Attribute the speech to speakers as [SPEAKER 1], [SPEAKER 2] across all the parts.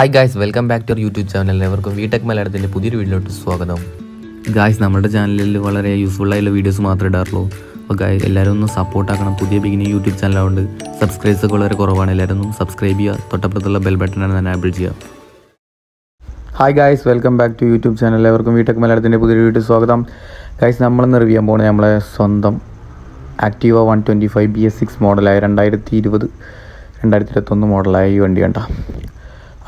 [SPEAKER 1] Hi guys welcome back to YouTube channel എല്ലാവർക്കും വീടെക് മലയാളത്തിന്റെ പുതിയൊരു വീഡിയോയിലോട്ട് സ്വാഗതം. ഗായ്സ് നമ്മുടെ ചാനലിൽ വളരെ യൂസ്ഫുൾ ആയിട്ടുള്ള വീഡിയോസ് മാത്രമേ ഇടാറുള്ളൂ. അപ്പോൾ ഗായ് എല്ലാവരും ഒന്ന് സപ്പോർട്ടാക്കണം പുതിയ ബിഗിനിങ് യൂട്യൂബ് ചാനലായതുകൊണ്ട് സബ്സ്ക്രൈബ്സ് ഒക്കെ വളരെ കുറവാണ്. എല്ലാവരും ഒന്ന് സബ്സ്ക്രൈബ് ചെയ്യുക. തൊട്ടപ്പുറത്തുള്ള ബെൽ ബട്ടനാണ് ഞാൻ ആബിൾ ചെയ്യുക.
[SPEAKER 2] Hi guys welcome back to YouTube channel എല്ലാവർക്കും വിടെക് മലയാളത്തിന്റെ പുതിയൊരു വീഡിയോ സ്വാഗതം. ഗായ്സ് നമ്മളിന്ന് റിവ്യൂ ചെയ്യാൻ പോകുന്നത് നമ്മളെ സ്വന്തം Activa one twenty five B S six മോഡലായ രണ്ടായിരത്തി ഇരുപത് രണ്ടായിരത്തി ഇരുപത്തൊന്ന് മോഡലായ ഈ വണ്ടി കണ്ട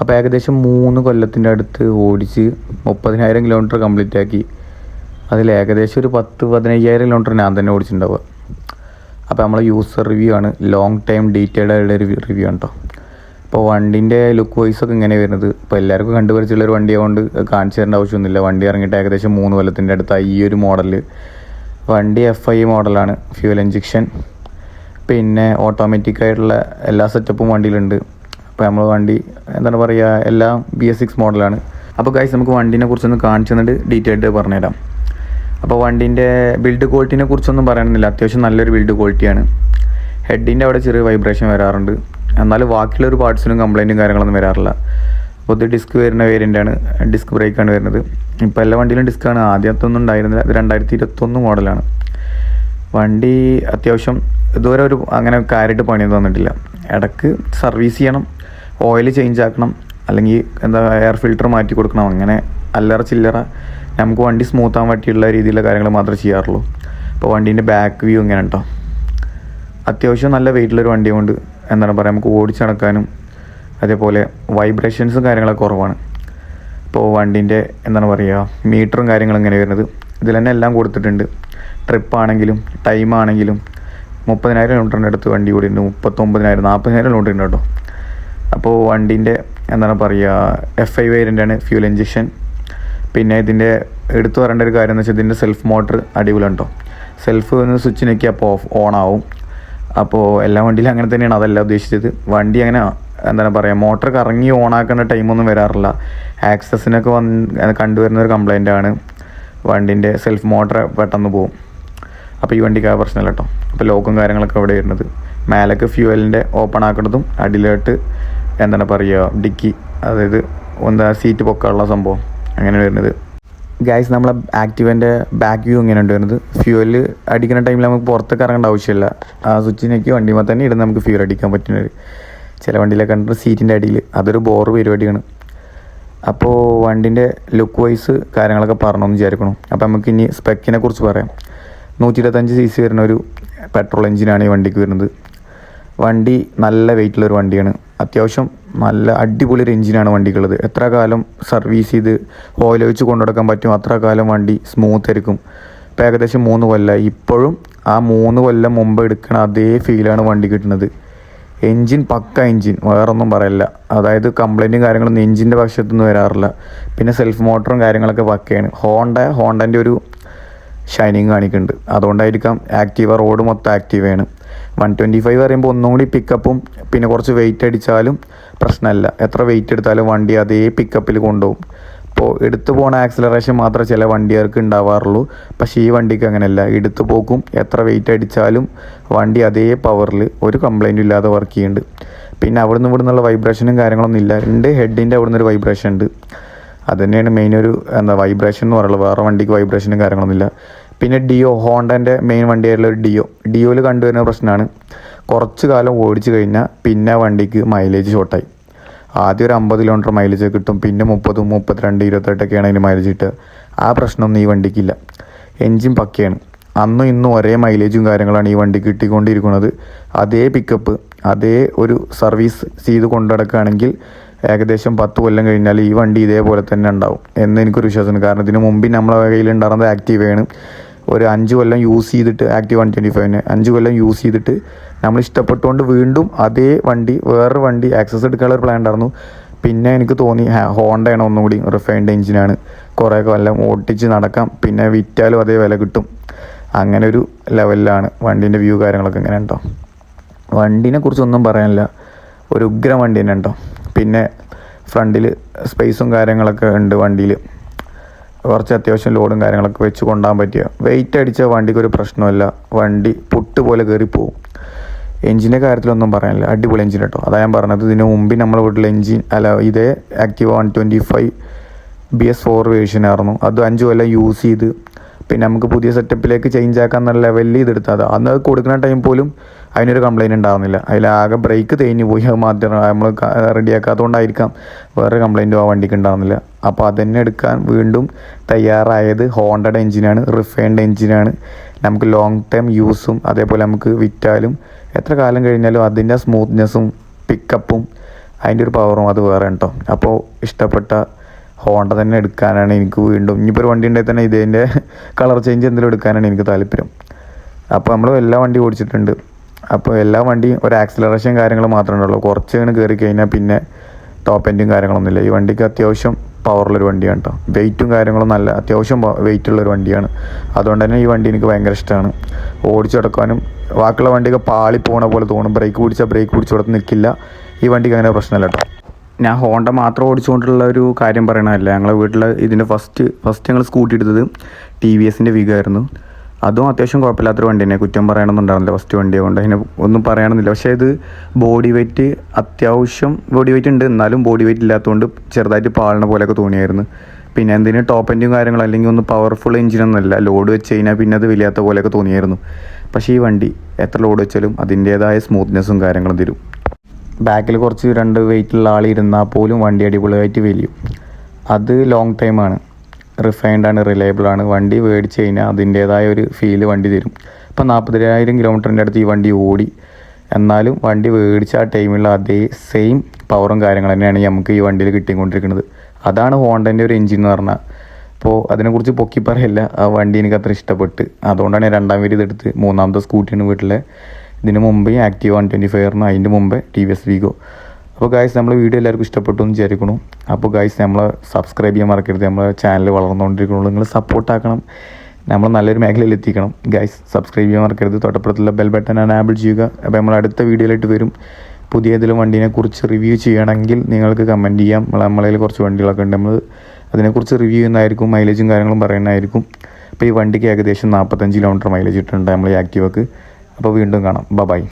[SPEAKER 2] അപ്പോൾ ഏകദേശം മൂന്ന് കൊല്ലത്തിന്റെ അടുത്ത് ഓടിച്ച് മുപ്പതിനായിരം കിലോമീറ്റർ കംപ്ലീറ്റ് ആക്കി. അതിൽ ഏകദേശം ഒരു പത്ത് പതിനയ്യായിരം കിലോമീറ്റർ ഞാൻ തന്നെ ഓടിച്ചിട്ടുണ്ടാവുക. അപ്പോൾ നമ്മൾ യൂസർ റിവ്യൂ ആണ്. ലോങ് ടൈം ഡീറ്റെയിൽഡ് ആയിട്ടുള്ള ഒരു റിവ്യൂ ആണ് കേട്ടോ അപ്പോൾ വണ്ടിന്റെ ലുക്ക് വൈസ് ഒക്കെ ഇങ്ങനെ വരുന്നത്. ഇപ്പോൾ എല്ലാവർക്കും കണ്ടുപരിച്ചുള്ള ഒരു വണ്ടി ആയതുകൊണ്ട് കാണിച്ചു തരേണ്ട ആവശ്യമൊന്നുമില്ല. വണ്ടി ഇറങ്ങിയിട്ട് ഏകദേശം മൂന്ന് കൊല്ലത്തിന്റെ അടുത്തായി ഈ ഒരു മോഡൽ വണ്ടി എഫ് ഐ മോഡലാണ് ഫ്യൂൽ ഇഞ്ചക്ഷൻ പിന്നെ ഓട്ടോമാറ്റിക് ആയിട്ടുള്ള എല്ലാ സെറ്റപ്പും വണ്ടിയിലുണ്ട്. അപ്പോൾ നമ്മൾ വണ്ടി എന്താണ് പറയുക എല്ലാം ബി എസ് സിക്സ് മോഡലാണ് അപ്പോൾ ഗൈസ് നമുക്ക് വണ്ടീനെ കുറിച്ചൊന്ന് കാണിച്ചു തന്നിട്ട് ഡീറ്റെയിൽഡ് പറഞ്ഞുതരാം. അപ്പോൾ വണ്ടീന്റെ ബിൽഡ് ക്വാളിറ്റിനെ കുറിച്ചൊന്നും പറയണമെന്നില്ല അത്യാവശ്യം നല്ലൊരു ബിൽഡ് ക്വാളിറ്റിയാണ് ഹെഡിന്റെ അവിടെ ചെറിയ വൈബ്രേഷൻ വരാറുണ്ട്. എന്നാലും ബാക്കിയുള്ള ഒരു പാർട്സിനും കംപ്ലൈന്റും കാര്യങ്ങളൊന്നും വരാറില്ല. അപ്പോൾ ഇത് ഡിസ്ക് വരുന്ന വേരിയന്റാണ് ഡിസ്ക് ബ്രേക്കാണ് വരുന്നത്. ഇപ്പോൾ എല്ലാ വണ്ടിയിലും ഡിസ്ക്കാണ് ആദ്യത്തൊന്നും ഉണ്ടായിരുന്നില്ല. ഇത് രണ്ടായിരത്തി ഇരുപത്തൊന്ന് മോഡലാണ് വണ്ടി അത്യാവശ്യം ഇതുവരെ ഒരു അങ്ങനെ കാര്യമായിട്ട് പണി തന്നിട്ടില്ല ഇടയ്ക്ക് സർവീസ് ചെയ്യണം ഓയിൽ ചേഞ്ച് ആക്കണം അല്ലെങ്കിൽ എന്താ എയർ ഫിൽറ്റർ മാറ്റി കൊടുക്കണം അങ്ങനെ അല്ലറ ചില്ലറ നമുക്ക് വണ്ടി സ്മൂത്ത് ആകാൻ പറ്റിയുള്ള രീതിയിലുള്ള കാര്യങ്ങൾ മാത്രമേ ചെയ്യാറുള്ളൂ. അപ്പോൾ വണ്ടീന്റെ ബാക്ക് വ്യൂ ഇങ്ങനെ കേട്ടോ അത്യാവശ്യം നല്ല വെയിറ്റുള്ളൊരു വണ്ടി കൊണ്ട് എന്താണ് പറയുക നമുക്ക് ഓടിച്ചു നടക്കാനും അതേപോലെ വൈബ്രേഷൻസും കാര്യങ്ങളൊക്കെ കുറവാണ്. ഇപ്പോൾ വണ്ടീന്റെ എന്താണ് പറയുക മീറ്ററും കാര്യങ്ങളും ഇങ്ങനെ വരുന്നത്. ഇതിൽ തന്നെ എല്ലാം കൊടുത്തിട്ടുണ്ട്. ട്രിപ്പ് ആണെങ്കിലും ടൈം ആണെങ്കിലും മുപ്പതിനായിരം കിലോമീറ്ററിന്റെ അടുത്ത് വണ്ടി ഓടിയിട്ടുണ്ട് മുപ്പത്തൊമ്പതിനായിരം നാൽപ്പതിനായിരം കിലോമീറ്റർ ഉണ്ട് കേട്ടോ. അപ്പോൾ വണ്ടീന്റെ എന്താണ് പറയുക എഫ് ഐ വേരിയന്റാണ് ഫ്യൂൽ ഇഞ്ചക്ഷൻ പിന്നെ ഇതിന്റെ എടുത്തു പറയേണ്ട ഒരു കാര്യം എന്ന് വെച്ചാൽ ഇതിന്റെ സെൽഫ് മോട്ടർ അടിപൊളിയാണ് കേട്ടോ. സെൽഫ് ഒന്ന് സ്വിച്ച് നോക്കി അപ്പോൾ ഓഫ് ഓൺ ആവും. അപ്പോൾ എല്ലാ വണ്ടിയിലും അങ്ങനെ തന്നെയാണ് അതല്ല ഉദ്ദേശിച്ചത്. വണ്ടി അങ്ങനെ എന്താണ് പറയുക മോട്ടർ കറങ്ങി ഓൺ ആക്കേണ്ട ടൈമൊന്നും വരാറില്ല. ആക്സസിനൊക്കെ വന്ന് കണ്ടുവരുന്ന ഒരു കംപ്ലൈന്റ് ആണ്. വണ്ടിന്റെ സെൽഫ് മോട്ടർ പെട്ടെന്ന് പോകും അപ്പോൾ ഈ വണ്ടിക്ക് ആ പ്രശ്നമില്ല കേട്ടോ. അപ്പോൾ ലോക്കും കാര്യങ്ങളൊക്കെ അവിടെ വരുന്നത്. മേലേക്ക് ഫ്യൂവലിന്റെ ഓപ്പൺ ആക്കുന്നതും അടിയിലോട്ട് എന്താണ് പറയുക ഡിക്കി അതായത് എന്താ സീറ്റ് പൊക്കാനുള്ള സംഭവം അങ്ങനെ വരുന്നത്. ഗൈസ് നമ്മളെ ആക്റ്റീവന്റെ ബാക്ക് വ്യൂ ഇങ്ങനെയുണ്ട് വരുന്നത്. ഫ്യൂവൽ അടിക്കുന്ന ടൈമിൽ നമുക്ക് പുറത്തേക്ക് ഇറങ്ങേണ്ട ആവശ്യമില്ല. ആ സ്വിച്ചിനേക്ക് വണ്ടിയുമ്പോൾ തന്നെ ഇടുന്ന നമുക്ക് ഫ്യൂൽ അടിക്കാൻ പറ്റുന്നത്. ചില വണ്ടിയിലൊക്കെ കണ്ടിട്ട് സീറ്റിന്റെ അടിയിൽ അതൊരു ബോർ പരിപാടിയാണ്. അപ്പോൾ വണ്ടിന്റെ ലുക്ക് വൈസ് കാര്യങ്ങളൊക്കെ പറഞ്ഞു വിചാരിക്കണം. അപ്പോൾ നമുക്ക് ഇനി സ്പെക്കിനെ കുറിച്ച് പറയാം. നൂറ്റി ഇരുപത്തഞ്ച് സി സി വരുന്ന ഒരു പെട്രോൾ എഞ്ചിനാണ് ഈ വണ്ടിക്ക് വരുന്നത്. വണ്ടി നല്ല വെയിറ്റുള്ള ഒരു വണ്ടിയാണ്. അത്യാവശ്യം നല്ല അടിപൊളി ഒരു എഞ്ചിനാണ് വണ്ടിക്കുള്ളത്. എത്ര കാലം സർവീസ് ചെയ്ത് ഓയിൽ ഒഴിച്ച് കൊണ്ടുനടക്കാൻ പറ്റും അത്ര കാലം വണ്ടി സ്മൂത്ത് ആയിരിക്കും. ഇപ്പോൾ ഏകദേശം മൂന്ന് കൊല്ലം. ഇപ്പോഴും ആ മൂന്ന് കൊല്ലം മുമ്പ് എടുക്കണ അതേ ഫീലാണ് വണ്ടി കിട്ടുന്നത്. എൻജിൻ പക്ക എൻജിൻ വേറൊന്നും പറയില്ല. അതായത് കംപ്ലൈന്റും കാര്യങ്ങളൊന്നും എൻജിന്റെ പക്ഷത്തുനിന്ന് വരാറില്ല. പിന്നെ സെൽഫ് മോട്ടറും കാര്യങ്ങളൊക്കെ പക്കയാണ്. ഹോണ്ട ഹോണ്ടന്റെ ഒരു ഷൈനിങ് കാണിക്കുന്നുണ്ട്. അതുകൊണ്ടായിരിക്കാം ആക്റ്റീവ റോഡ് മൊത്തം ആക്റ്റീവയാണ് വൺ ട്വന്റി ഫൈവ് പറയുമ്പോൾ ഒന്നും കൂടി പിക്കപ്പും പിന്നെ കുറച്ച് വെയിറ്റ് അടിച്ചാലും പ്രശ്നമല്ല. എത്ര വെയിറ്റ് എടുത്താലും വണ്ടി അതേ പിക്കപ്പിൽ കൊണ്ടുപോകും. ഇപ്പോൾ എടുത്തു പോണ ആക്സിലറേഷൻ മാത്രമേ ചില വണ്ടികൾക്ക് ഉണ്ടാവാറുള്ളൂ. പക്ഷേ ഈ വണ്ടിക്ക് അങ്ങനെയല്ല. എടുത്തു പോക്കും എത്ര വെയിറ്റ് അടിച്ചാലും വണ്ടി അതേ പവറിൽ ഒരു കംപ്ലൈന്റും ഇല്ലാതെ വർക്ക് ചെയ്യുന്നുണ്ട്. പിന്നെ അവിടുന്ന് ഇവിടുന്നുള്ള വൈബ്രേഷനും കാര്യങ്ങളൊന്നും ഇല്ല. ഉണ്ട് ഹെഡിന്റെ അവിടുന്ന് ഒരു വൈബ്രേഷൻ ഉണ്ട്. അത് തന്നെയാണ് മെയിൻ ഒരു എന്താ വൈബ്രേഷൻ എന്ന് പറയുള്ളത് വേറെ വണ്ടിക്ക് വൈബ്രേഷനും കാര്യങ്ങളൊന്നുമില്ല പിന്നെ ഡിയോ ഹോണ്ടന്റെ മെയിൻ വണ്ടിയായിട്ടുള്ള ഒരു ഡിയോ. ഡിയോയിൽ കണ്ടുവരുന്ന പ്രശ്നമാണ്. കുറച്ച് കാലം ഓടിച്ചു കഴിഞ്ഞാൽ പിന്നെ വണ്ടിക്ക് മൈലേജ് ഷോർട്ടായി ആദ്യം ഒരു അമ്പത് കിലോമീറ്റർ മൈലേജ് കിട്ടും. പിന്നെ മുപ്പതും മുപ്പത്തിരണ്ട് ഇരുപത്തെട്ടൊക്കെയാണ് അതിന് മൈലേജ് കിട്ടുക. ആ പ്രശ്നമൊന്നും ഈ വണ്ടിക്കില്ല. എഞ്ചിൻ പക്കയാണ്. അന്നും ഇന്നും ഒരേ മൈലേജും കാര്യങ്ങളാണ് ഈ വണ്ടി കിട്ടിക്കൊണ്ടിരിക്കുന്നത്. അതേ പിക്കപ്പ് അതേ ഒരു സർവീസ് ചെയ്ത് കൊണ്ടുനടക്കുകയാണെങ്കിൽ ഏകദേശം പത്ത് കൊല്ലം കഴിഞ്ഞാൽ ഈ വണ്ടി ഇതേപോലെ തന്നെ ഉണ്ടാവും എന്ന് എനിക്കൊരു വിശ്വാസമുണ്ട്. കാരണം ഇതിന് മുമ്പ് നമ്മളെ കയ്യിൽ ഉണ്ടായിരുന്നത് ആക്റ്റീവയാണ് ഒരു അഞ്ച് കൊല്ലം യൂസ് ചെയ്തിട്ട് ആക്റ്റീവ് വൺ ട്വന്റി ഫൈവിന് അഞ്ച് കൊല്ലം യൂസ് ചെയ്തിട്ട് നമ്മൾ ഇഷ്ടപ്പെട്ടുകൊണ്ട് വീണ്ടും അതേ വണ്ടി വേറൊരു വണ്ടി ആക്സസ് എടുക്കാനുള്ള ഒരു പ്ലാൻ ഉണ്ടായിരുന്നു. പിന്നെ എനിക്ക് തോന്നി ഹോണ്ടയാണ് ഒന്നും കൂടി റിഫൈൻഡ് എഞ്ചിനാണ് കുറേ കൊല്ലം ഓട്ടിച്ച് നടക്കാം പിന്നെ വിറ്റാലും അതേ വില കിട്ടും. അങ്ങനെ ഒരു ലെവലിലാണ് വണ്ടീന്റെ വ്യൂ കാര്യങ്ങളൊക്കെ ഇങ്ങനെ ഉണ്ടോ. വണ്ടീനെ കുറിച്ചൊന്നും പറയാനില്ല. ഒരു ഉഗ്രം വണ്ടി തന്നെ ഉണ്ടോ. പിന്നെ ഫ്രണ്ടിൽ സ്പേസും കാര്യങ്ങളൊക്കെ ഉണ്ട് വണ്ടിയിൽ കുറച്ച് അത്യാവശ്യം ലോഡും കാര്യങ്ങളൊക്കെ വെച്ച് കൊണ്ടുപോകാൻ പറ്റിയ. വെയിറ്റ് അടിച്ച വണ്ടിക്ക് ഒരു പ്രശ്നമില്ല വണ്ടി പുട്ട് പോലെ കയറിപ്പോവും എഞ്ചിന്റെ കാര്യത്തിലൊന്നും പറയാനില്ല. അടിപൊളി എഞ്ചിൻ കേട്ടോ അതാ ഞാൻ പറഞ്ഞത്. ഇതിന് മുമ്പ് നമ്മുടെ വീട്ടിൽ എഞ്ചിൻ അല്ല ഇതേ Activa one twenty five B S four version ആയിരുന്നു. അത് അഞ്ച് കൊല്ലം യൂസ് ചെയ്ത് പിന്നെ നമുക്ക് പുതിയ സെറ്റപ്പിലേക്ക് ചേഞ്ച് ആക്കാൻ നല്ല ലെവലിൽ ഇതെടുത്താൽ അന്ന് അത് കൊടുക്കുന്ന ടൈം പോലും അതിനൊരു കംപ്ലൈന്റ് ഉണ്ടാകുന്നില്ല അതിലാകെ ബ്രേക്ക് തേഞ്ഞ് പോയി അത് മാത്രം നമ്മൾ റെഡിയാക്കാത്തതുകൊണ്ടായിരിക്കാം വേറെ കംപ്ലൈന്റും ആ വണ്ടിക്ക് ഉണ്ടാകുന്നില്ല അപ്പോൾ അതന്നെ എടുക്കാൻ വീണ്ടും തയ്യാറായത് ഹോണ്ടഡ് എൻജിനാണ് റിഫൈൻഡ് എൻജിനാണ് നമുക്ക് ലോങ് ടൈം യൂസും അതേപോലെ നമുക്ക് വിറ്റാലും എത്ര കാലം കഴിഞ്ഞാലും അതിന്റെ സ്മൂത്ത്നെസ്സും പിക്കപ്പും അതിന്റെ ഒരു പവറും അത് വേറെ കേട്ടോ അപ്പോൾ ഇഷ്ടപ്പെട്ട ഹോണ്ട തന്നെ എടുക്കാനാണ് എനിക്ക് വീണ്ടും. ഇനിയിപ്പോൾ ഒരു വണ്ടി ഉണ്ടെങ്കിൽ തന്നെ ഇതിന്റെ കളർ ചേഞ്ച് എന്തെങ്കിലും എടുക്കാനാണ് എനിക്ക് താല്പര്യം. അപ്പോൾ നമ്മൾ എല്ലാ വണ്ടി ഓടിച്ചിട്ടുണ്ട്. അപ്പോൾ എല്ലാ വണ്ടിയും ഒരു ആക്സിലറേഷൻ കാര്യങ്ങൾ മാത്രമേ ഉള്ളൂ. കുറച്ച് ഇങ്ങനെ കയറി കഴിഞ്ഞാൽ പിന്നെ ടോപ്പ് എൻഡും കാര്യങ്ങളൊന്നുമില്ല. ഈ വണ്ടിക്ക് അത്യാവശ്യം പവറുള്ളൊരു വണ്ടിയാണ് കേട്ടോ വെയിറ്റും കാര്യങ്ങളും നല്ല അത്യാവശ്യം വെയിറ്റ് ഉള്ളൊരു വണ്ടിയാണ്. അതുകൊണ്ട് തന്നെ ഈ വണ്ടി എനിക്ക് ഭയങ്കര ഇഷ്ടമാണ് ഓടിച്ചെടുക്കാനും ബാക്കിയുള്ള വണ്ടിയൊക്കെ പാളി പോണ പോലെ തോന്നും. ബ്രേക്ക് പിടിച്ചാൽ ബ്രേക്ക് പിടിച്ചു കൊടുത്ത് നിൽക്കില്ല. ഈ വണ്ടിക്ക് അങ്ങനെ പ്രശ്നമില്ല കേട്ടോ ഞാൻ ഹോണ്ട മാത്രം ഓടിച്ചുകൊണ്ടുള്ള ഒരു കാര്യം പറയണമല്ല ഞങ്ങളെ വീട്ടിൽ ഇതിന്റെ ഫസ്റ്റ് ഫസ്റ്റ് ഞങ്ങൾ സ്കൂട്ടി എടുത്തത് ടി വി എസിന്റെ വിഗായിരുന്നു അതും അത്യാവശ്യം കുഴപ്പമില്ലാത്തൊരു വണ്ടി തന്നെ കുറ്റം പറയണമെന്നുണ്ടായിരുന്നില്ല. ഫസ്റ്റ് വണ്ടി കൊണ്ട് അതിനെ ഒന്നും പറയണമെന്നില്ല പക്ഷേ ഇത് ബോഡി വെയിറ്റ് അത്യാവശ്യം ബോഡി വെയിറ്റ് ഉണ്ട്. എന്നാലും ബോഡി വെയിറ്റ് ഇല്ലാത്തതുകൊണ്ട് ചെറുതായിട്ട് പാളണ പോലെയൊക്കെ തോന്നിയായിരുന്നു. പിന്നെ എന്തിന് ടോപ്പ് എൻഡും കാര്യങ്ങളും അല്ലെങ്കിൽ ഒന്ന് പവർഫുൾ എഞ്ചിനൊന്നുമല്ല ലോഡ് വെച്ച് കഴിഞ്ഞാൽ പിന്നെ അത് വലിയാത്ത പോലെയൊക്കെ തോന്നിയായിരുന്നു. പക്ഷേ ഈ വണ്ടി എത്ര ലോഡ് വെച്ചാലും അതിന്റേതായ സ്മൂത്ത്നെസ്സും കാര്യങ്ങളും തരും. ബാക്കിൽ കുറച്ച് രണ്ട് വെയിറ്റുള്ള ആൾ ഇരുന്നാൽ പോലും വണ്ടി അടിപൊളിയായിട്ട് വലിയും. അത് ലോങ് ടൈമാണ് റിഫൈൻഡ് ആണ് റിലയബിൾ ആണ്. വണ്ടി മേടിച്ച് കഴിഞ്ഞാൽ അതിന്റേതായ ഒരു ഫീൽ വണ്ടി തരും. ഇപ്പം നാൽപ്പതിനായിരം കിലോമീറ്ററിന്റെ അടുത്ത് ഈ വണ്ടി ഓടി. എന്നാലും വണ്ടി മേടിച്ച ആ ടൈമിലുള്ള അതേ സെയിം പവറും കാര്യങ്ങൾ തന്നെയാണ് നമുക്ക് ഈ വണ്ടിയിൽ കിട്ടിക്കൊണ്ടിരിക്കുന്നത്. അതാണ് ഹോണ്ടന്റെ ഒരു എഞ്ചിൻ എന്ന് പറഞ്ഞാൽ അപ്പോൾ അതിനെക്കുറിച്ച് പൊക്കി പറയില്ല. ആ വണ്ടി എനിക്ക് അത്ര ഇഷ്ടപ്പെട്ട്. അതുകൊണ്ടാണ് ഞാൻ രണ്ടാം പേര് ഇതെടുത്ത് മൂന്നാമത്തെ സ്കൂട്ടിയാണ് വീട്ടിലെ ഇതിന് മുമ്പേ ആക്റ്റീവ് വൺ ട്വന്റി ഫൈവറിന് അതിന്റെ മുമ്പേ ടി വി എസ് വീഗോ അപ്പോൾ ഗായ്സ് നമ്മൾ വീഡിയോ എല്ലാവർക്കും ഇഷ്ടപ്പെട്ടു എന്ന് വിചാരിക്കണം അപ്പോൾ ഗായ്സ് നമ്മൾ സബ്സ്ക്രൈബ് ചെയ്യാൻ മറക്കരുത്. നമ്മളെ ചാനൽ വളർന്നുകൊണ്ടിരിക്കണുള്ളൂ നിങ്ങൾ സപ്പോർട്ടാക്കണം നമ്മൾ നല്ലൊരു മേഖലയിൽ എത്തിക്കണം. ഗായ്സ് സബ്സ്ക്രൈബ് ചെയ്യാൻ മറക്കരുത്. തൊട്ടപ്പുറത്തുള്ള ബെൽ ബട്ടൺ അനാബിൾ ചെയ്യുക. അപ്പോൾ നമ്മൾ അടുത്ത വീഡിയോയിലായിട്ട് വരും. പുതിയ ഏതെങ്കിലും വണ്ടീനെക്കുറിച്ച് റിവ്യൂ ചെയ്യണമെങ്കിൽ നിങ്ങൾക്ക് കമന്റ് ചെയ്യാം. നമ്മളെ നമ്മളതിൽ കുറച്ച് വണ്ടികളൊക്കെ ഉണ്ട്. നമ്മൾ അതിനെക്കുറിച്ച് റിവ്യൂ ചെയ്യുന്നതായിരിക്കും. മൈലേജും കാര്യങ്ങളും പറയുന്നതായിരിക്കും. അപ്പോൾ ഈ വണ്ടിക്ക് ഏകദേശം നാൽപ്പത്തഞ്ച് കിലോമീറ്റർ മൈലേജ് ഇട്ടുണ്ട്. നമ്മൾ ഈ ആക്റ്റീവക്ക് അപ്പോൾ വീണ്ടും കാണാം. ബൈ